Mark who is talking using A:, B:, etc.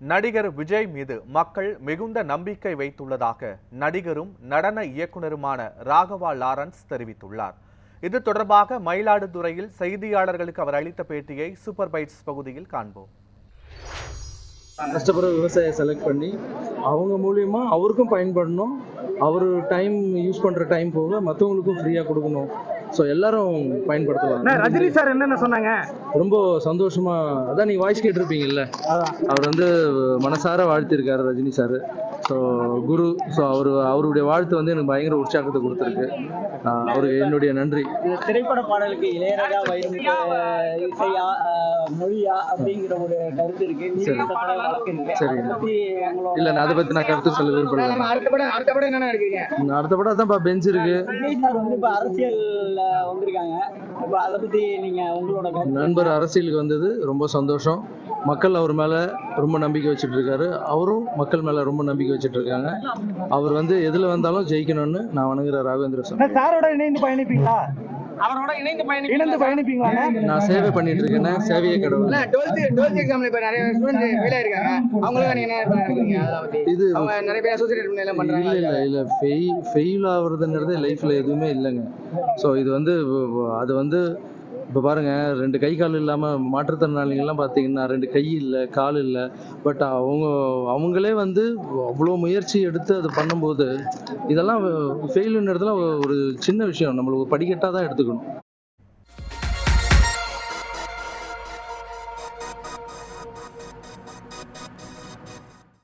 A: நடிகர் விஜய் மீது மக்கள் மிகுந்த நம்பிக்கை வைத்துள்ளதாக நடிகரும் நடன இயக்குனருமான ராகவா லாரன்ஸ் தெரிவித்துள்ளார். இது தொடர்பாக மயிலாடுதுறையில் செய்தியாளர்களுக்கு அவர் அளித்த பேட்டியை சூப்பர் பைட்ஸ் பகுதியில் காண்போம்.
B: கஷ்டப்படுற விவசாயியை செலக்ட் பண்ணி அவங்க மூலியமா அவருக்கும் பயன்படணும். அவர் டைம் யூஸ் பண்ற டைம் போக மற்றவங்களுக்கும் ஃப்ரீயா கொடுக்கணும். ஸோ எல்லாரும் பயன்படுத்தலாம்.
C: ரஜினி சார் என்னென்ன சொன்னாங்க?
B: ரொம்ப சந்தோஷமா அதான் நீங்க வாய்ஸ் கேட்டிருப்பீங்கல்ல? அவர் வந்து மனசார வாழ்த்திருக்காரு ரஜினி சார். ஸோ குரு ஸோ அவர் அவருடைய வாழ்த்து வந்து எனக்கு பயங்கர உற்சாகத்தை கொடுத்துருக்கு. அவருக்கு என்னுடைய நன்றி.
D: திரைப்பட பாடலுக்கு இளையராஜா மொழியா அப்படிங்கிற ஒரு கருத்து இருக்கு.
B: இல்ல நான் அதை பத்தி நான் கருத்து சொல்ல விரும்பல.
C: அடுத்த படம் அடுத்த படம் என்ன எடுக்கிறீங்க?
B: நான் அடுத்த படம் அதான் பெஞ்ச் இருக்கு.
D: வந்து இப்ப அரசியல்ல வந்திருக்காங்க. இப்ப அதை பத்தி நீங்க உங்களோட கருத்து
B: நண்பர் அரசியலுக்கு வந்தது ரொம்ப சந்தோஷம். மக்கள் அவர் மேல ரொம்ப நம்பிக்கை வச்சுட்டு இருக்காரு. அவரும் மக்கள் மேல ரொம்ப நம்பிக்கை வச்சுட்டு இருக்காங்க. அவர் வந்து எதுல வந்தாலும் ஜெயிக்கணும்னு நான் வணங்குற ராகவேந்திர
C: சாரோட இணைந்து பயணிப்பீங்களா? அவரோட இணைந்து பயணி இணைந்து பயணிப்பீங்களா?
B: நான் சேவை பண்ணிட்டு இருக்கேன் சேவையே கடவுள்.
C: டுவெல்த் டுவெல்த் எக்ஸாம்ல இப்ப நிறைய ஸ்டூடெண்ட் ஃபெயில் ஆயிருக்காங்க அவங்களுக்கு நீங்க என்ன பத்தி.
B: இது
C: அவங்க நிறைய பேர் அசோசியேட் பண்ணி எல்லாம் பண்றாங்க.
B: இல்ல இல்ல இல்ல. ஃபெயில் ஃபெயில் ஆகுறதுங்கிறது லைஃப்ல எதுவுமே இல்லைங்க. ஸோ இது வந்து அது வந்து இப்போ பாருங்க ரெண்டு கை கால் இல்லாம மாற்றுத்திறனாளிகள்லாம் பார்த்தீங்கன்னா ரெண்டு கை இல்லை கால் இல்லை. பட் அவங்க அவங்களே வந்து அவ்வளோ முயற்சி எடுத்து அது பண்ணும்போது இதெல்லாம் ஃபெயிலுன்றதுலாம் ஒரு சின்ன விஷயம். நம்மளுக்கு படிக்கட்டாக தான் எடுத்துக்கணும்.